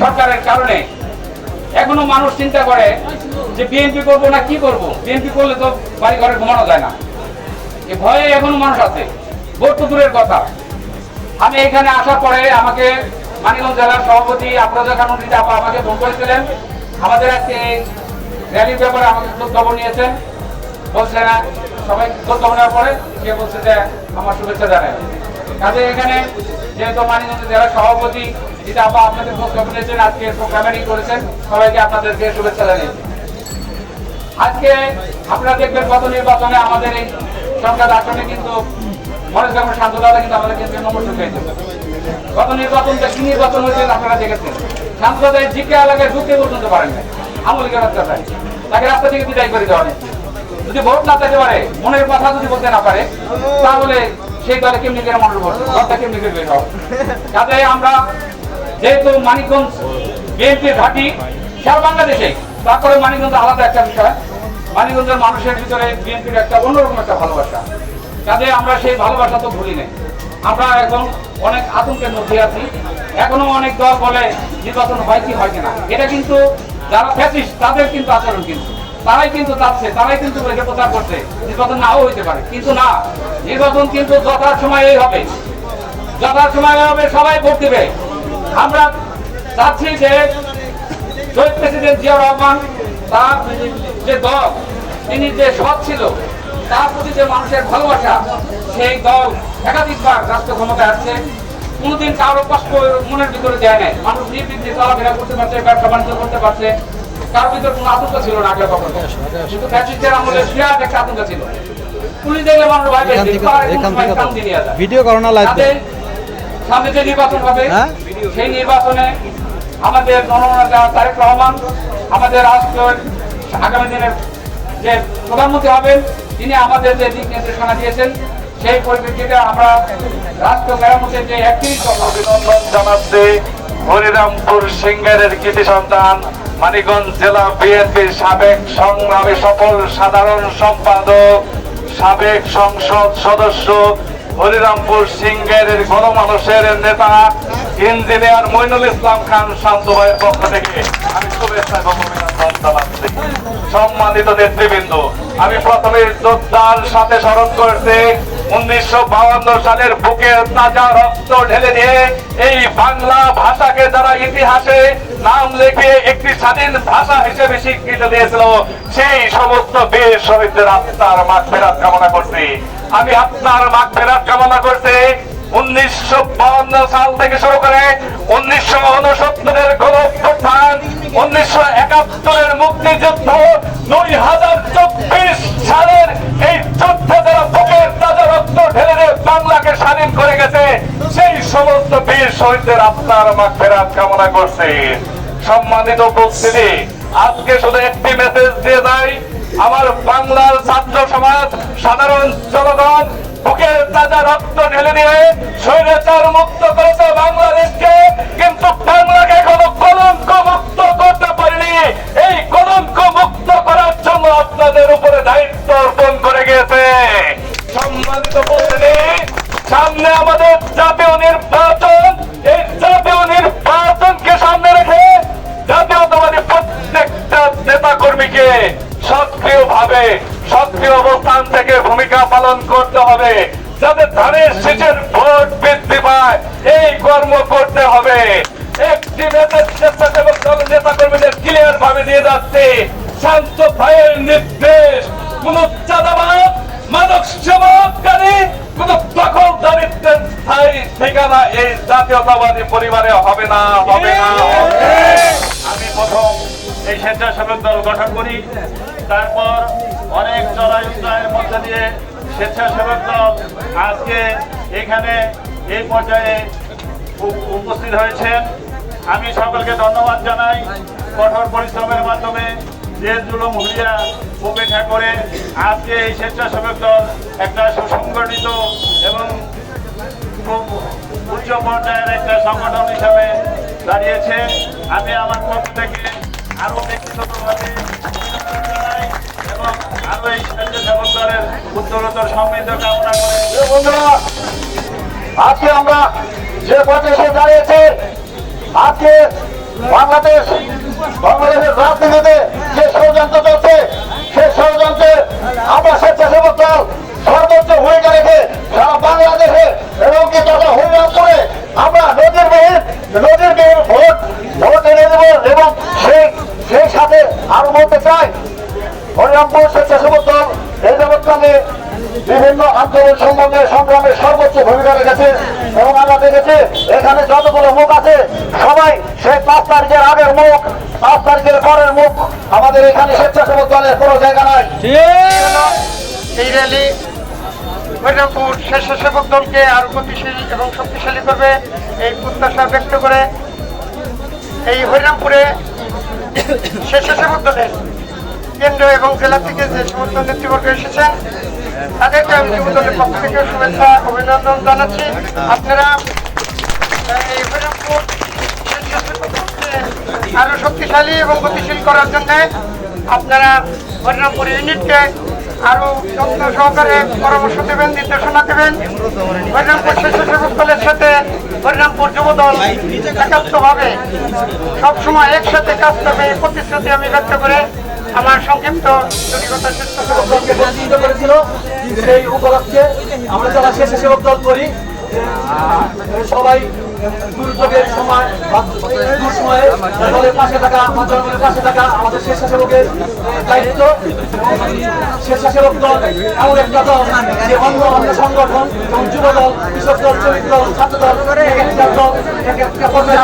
সরকারের কারণে এখনও মানুষ চিন্তা করে বিএনপি করব না কি করব? বিএনপি করলে তো বাড়ি ঘরে ঘুমানো যায় না। ভয়ে এখনও মানুষ আছে। ভোট দূরের কথা। আমি এখানে আসার পরে আমাকে মানিকগঞ্জ জেলার সভাপতি আফরোজা খান নদীতে আপা আমাকে ফোন করেছিলেন। আমাদের আজকে র্যালির ব্যাপারে আমাকে খবর নিয়েছেন। বলছেন, সবাই খবর নেওয়ার পরে সে বলছে যে আমার শুভেচ্ছা জানাই কাজে এখানে যেহেতু মানিকগঞ্জ জেলার সভাপতি যেটা আপা আপনাদের খোঁজ খবর নিয়েছেন, আজকে প্রোগ্রামিং করেছেন, সবাইকে আপনাদেরকে শুভেচ্ছা জানিয়েছি আজকে আপনারা দেখবেন গত নির্বাচনে আমাদের এই সংসদ আসনে কিন্তু মনোজ গ্রামের শান্তদাদা কিন্তু আমাদের পেয়েছে গত নির্বাচন আপনারা দেখেছেন। জিকে এলাকায় ঢুকতে পর্যন্ত পারেন না আমলিকের অত্যাচার তাকে রাস্তা থেকে বিদায় করে দেওয়া। যদি ভোট না পারে, মনের কথা যদি বলতে না পারে, তাহলে সেই দলে কেমনি করে মনের ভোট কেমনি করে বের হবে? কাজে আমরা যেহেতু মানিকগঞ্জ বিএনপির ঘাঁটি, সারা বাংলাদেশে তারপরে মানিকগঞ্জ আলাদা একটা বিষয়। মানিকগঞ্জের মানুষের ভিতরে বিএনপির একটা অন্যরকম একটা ভালোবাসা। কাজে আমরা সেই ভালোবাসা তো ভুলি নাই। আমরা এখন অনেক আতঙ্কের মধ্যে আছি। এখনও অনেক দল বলে নির্বাচন হয় কি হয় কিনা এটা কিন্তু যারা ফ্যাসিস তাদের কিন্তু আচরণ কিন্তু। তারাই কিন্তু চাচ্ছে, তারাই কিন্তু এটা প্রচার করছে। নির্বাচন নাও হইতে পারে। কিন্তু না, নির্বাচন কিন্তু যথার সময় হবে। যথার সময় হবে, সবাই ভোট দেবে। আমরা চাচ্ছি যে শহীদ প্রেসিডেন্ট জিয়াউর রহমান তার যে দল, তিনি যে সৎ ছিল তার প্রতি যে মানুষের ভালোবাসা সেই দল একাধিকবার রাষ্ট্র ক্ষমতায় আসছে। কোনোদিন কারও কষ্ট মনের ভিতরে দেয় নাই। মানুষ নির্বিঘ্নে চলাফেরা করতে পারছে ব্যবসা বাণিজ্য করতে পারছে। কারোর ভিতরে কোনো আতঙ্ক ছিল না আগে কখনো। কিন্তু ফ্যাসিস্টের আমলে বিরাট একটা আতঙ্ক ছিল। পুলিশ দেখলে মানুষ ভয় পেয়েছে। যায়। ভিডিও করো। সামনে যে নির্বাচন হবে হ্যাঁ? সেই নির্বাচনে আমাদের জননেতা তারেক রহমান আমাদের রাষ্ট্রের আগামী দিনের যে প্রধানমন্ত্রী হবেন তিনি আমাদের যে দিক নির্দেশনা দিয়েছেন, সেই পরিপ্রেক্ষিতে আমরা রাষ্ট্র মেরামতের যে একটি অভিনন্দন জানাচ্ছি হরিরামপুর সিঙ্গারের কৃতি সন্তান, মানিকগঞ্জ জেলা বিএনপির সাবেক সংগ্রামী সফল সাধারণ সম্পাদক, সাবেক সংসদ সদস্য, হরিরামপুর সিঙ্গারের গণমানুষের নেতা, ইঞ্জিনিয়ার মইনুল ইসলাম খান শান্ত ভাইয়ের পক্ষ থেকে আমি শুভেচ্ছা এবং অভিনন্দন জানাচ্ছি। সম্মানিত নেতৃবৃন্দ, আমি প্রথমে যোদ্ধার সাথে স্মরণ করতে উনিশশো সালের বুকে তাজা রক্ত ঢেলে দিয়ে এই বাংলা ভাষাকে যারা ইতিহাসে নাম লিখে একটি স্বাধীন ভাষা হিসেবে স্বীকৃতি দিয়েছিল, সেই সমস্ত বীর শহীদদের আত্মার মাঠ ফেরাত কামনা করছি। আমি আপনার মাঠ ফেরাত কামনা করছি, উনিশশো সাল থেকে শুরু করে উনিশশো উনসত্তরের গণঅভ্যুত্থান উনিশশো একাত্তরের মুক্তিযুদ্ধ দুই হাজার চব্বিশ সালের এই যারা বুকের তাজা রক্ত ঢেলে দিয়ে বাংলাকে স্বাধীন করে গেছে, সেই সমস্ত বীর শহীদদের আপনার মাঠ ফেরাত কামনা করছে। সম্মানিত উপস্থিতি, আজকে শুধু একটি মেসেজ দিয়ে যায় আমার বাংলার ছাত্র সমাজ, সাধারণ জনগণ, বুকের তাজা রক্ত ঢেলে দিয়ে স্বৈরাচার মুক্ত করেছে বাংলাদেশকে, কিন্তু বাংলাকে এখনও সামনে আমাদের জাতীয় নির্বাচন। এই জাতীয় নির্বাচনকে সামনে রেখে জাতীয়তাবাদী প্রত্যেকটা নেতা কর্মীকে সক্রিয় ভাবে সক্রিয় অবস্থান থেকে ভূমিকা পালন করতে হবে, যাতে ধানের শীষের ভোট বৃদ্ধি পায়। এই কর্ম করতে হবে। একটি নেতা কর্মীদের ক্লিয়ার ভাবে দিয়ে যাচ্ছে। শান্ত ভাইয়ের নির্দেশ। কোন জাতীয়তাবাদী পরিবারে হবে না হবে না আমি প্রথম এই স্বেচ্ছাসেবক দল গঠন করি। তারপর অনেক চড়াই উত্তরায়ের মধ্যে দিয়ে স্বেচ্ছাসেবক দল আজকে এখানে এই পর্যায়ে উপ- উপস্থিত হয়েছেন। আমি সকলকে ধন্যবাদ জানাই কঠোর পরিশ্রমের মাধ্যমে যে জুলুম হুলিয়া উপেক্ষা করে আজকে এই স্বেচ্ছাসেবক দল একটা সুসংগঠিত এবং খুব উচ্চ পর্যায়ের একটা সংগঠন হিসাবে দাঁড়িয়েছে। আমি আমার পক্ষ থেকে আরও ব্যক্তিগতভাবে এবং আরও এই স্বেচ্ছাসেবক দলের উত্তরোত্তর সমৃদ্ধ কামনা করে বন্ধুরা, আজকে আমরা যে পথে দাঁড়িয়েছে, আজকে বাংলাদেশ, বাংলাদেশের রাজনীতিতে যে ষড়যন্ত্র চলছে চাই হরিরামপুর স্বেচ্ছাসেবক দল বিভিন্ন আন্দোলন সংগ্রামে সংগ্রামে সর্বোচ্চ ভূমিকা রেখেছে এবং আমরা দেখেছি, এখানে যতগুলো মুখ আছে, সবাই সেই পাঁচ তারিখের আগের মুখ, পাঁচ তারিখের পরের মুখ আমাদের এখানে স্বেচ্ছাসেবক দলের কোনো জায়গা নাই। এই র্যালি হরিরামপুর স্বেচ্ছাসেবক দলকে আরও গতিশীল এবং শক্তিশালী করবে এই প্রত্যাশা ব্যক্ত করে এই হরিরামপুরে স্বেচ্ছাসেবক দলের কেন্দ্র এবং জেলা থেকে যে সমস্ত নেতৃবর্গ এসেছেন, তাদেরকে আমি যুব দলের পক্ষ থেকে শুভেচ্ছা অভিনন্দন জানাচ্ছি। আপনারা আরও শক্তিশালী এবং গতিশীল করার জন্য আপনারা হরিরামপুর ইউনিটকে আরও যত্ন সহকারে পরামর্শ দেবেন, নির্দেশনা দেবেন। হরিরামপুর স্বেচ্ছাসেবক দলের সাথে হরিরামপুর যুব দল একাত্মভাবে সবসময় একসাথে কাজ করবে প্রতিশ্রুতি আমি ব্যক্ত করে আমার সংক্ষিপ্ত সেই উপলক্ষে আমরা যারা স্বেচ্ছাসেবক দল করি সবাই দুর্যোগের সময় দুঃসময়ে দলের পাশে থাকা জনগণের পাশে থাকা আমাদের স্বেচ্ছাসেবকের দায়িত্ব। স্বেচ্ছাসেবক দল এমন একটা দল যে অন্য অন্য সংগঠন যুব দল, কৃষক দল দল, ছাত্র দল এক একটা দল এক একটা পর্যায়ে